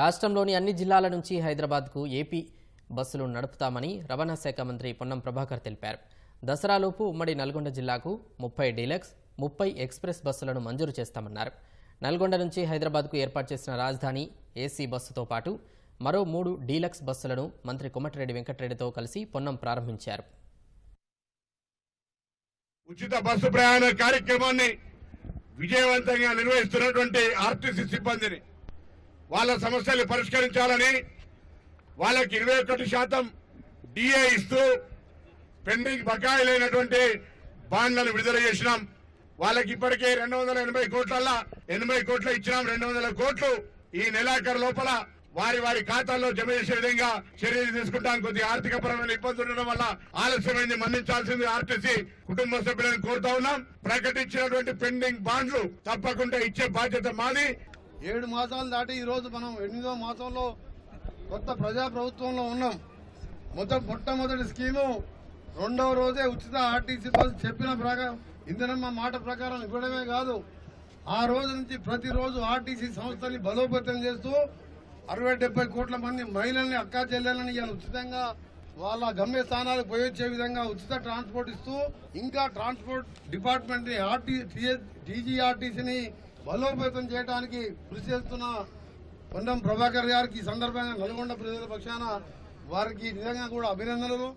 రాష్ట్రంలోని అన్ని జిల్లాల నుంచి హైదరాబాద్కు ఏపీ బస్సులు నడుపుతామని రవాణా శాఖ మంత్రి పొన్నం ప్రభాకర్ తెలిపారు. దసరాలోపు ఉమ్మడి నల్గొండ జిల్లాకు ముప్పై డీలక్స్ ముప్పై ఎక్స్ప్రెస్ బస్సులను మంజూరు చేస్తామన్నారు. నల్గొండ నుంచి హైదరాబాద్కు ఏర్పాటు చేసిన రాజధాని ఏసీ బస్సుతో పాటు మరో మూడు డీలక్స్ బస్సులను మంత్రి కొమటిరెడ్డి వెంకటరెడ్డితో కలిసి పొన్నం ప్రారంభించారు. ఉచిత బస్సు ప్రయాణ కార్యక్రమాన్ని విజయవంతంగా నిర్వహిస్తున్నటువంటి ఆర్టీసీ సిబ్బందిని వాళ్ళ సమస్యలు పరిష్కరించాలని వాళ్ళకి ఇరవై ఒకటి శాతం డిఏ ఇస్తూ పెండింగ్ బకాయిలైనటువంటి బాండ్లను విడుదల చేసినాం. వాళ్ళకి ఇప్పటికే రెండు వందల ఎనభై కోట్లల్లా ఎనభై కోట్లు ఇచ్చినాం. రెండు వందల కోట్లు ఈ నెలాఖరు లోపల వారి వారి ఖాతాల్లో జమ చేసే విధంగా చర్యలు తీసుకుంటాం. కొద్ది ఆర్థిక పరమైన ఇబ్బందులు ఉండడం వల్ల ఆలస్యమైంది. మన్నించాల్సింది ఆర్టీసీ కుటుంబ సభ్యులను కోరుతా ఉన్నాం. ప్రకటించినటువంటి పెండింగ్ బాండ్లు తప్పకుండా ఇచ్చే బాధ్యత మాది. ఏడు మాసాలు దాటి ఈరోజు మనం ఎనిమిదో మాసంలో కొత్త ప్రజా ప్రభుత్వంలో ఉన్నాం. మొదట మొట్టమొదటి స్కీము రెండవ రోజే ఉచిత ఆర్టీసీ బస్సు చెప్పిన ప్రకారం ఇంధనమ్మ మాట ప్రకారం ఇవ్వడమే కాదు ఆ రోజు నుంచి ప్రతిరోజు ఆర్టీసీ సంస్థని బలోపేతం చేస్తూ అరవై డెబ్బై కోట్ల మంది మహిళల్ని అక్కా చెల్లెలని ఇవాళ ఉచితంగా వాళ్ళ గమ్య స్థానాలకు పోయొచ్చే విధంగా ఉచిత ట్రాన్స్పోర్ట్ ఇస్తూ ఇంకా ట్రాన్స్పోర్ట్ డిపార్ట్మెంట్ని ఆర్టీ టీజీఆర్టీసీని బలోపేతం చేయడానికి కృషి చేస్తున్న పొన్నం ప్రభాకర్ గారికి ఈ సందర్భంగా నల్గొండ ప్రజల పక్షాన వారికి నిజంగా కూడా అభినందనలు.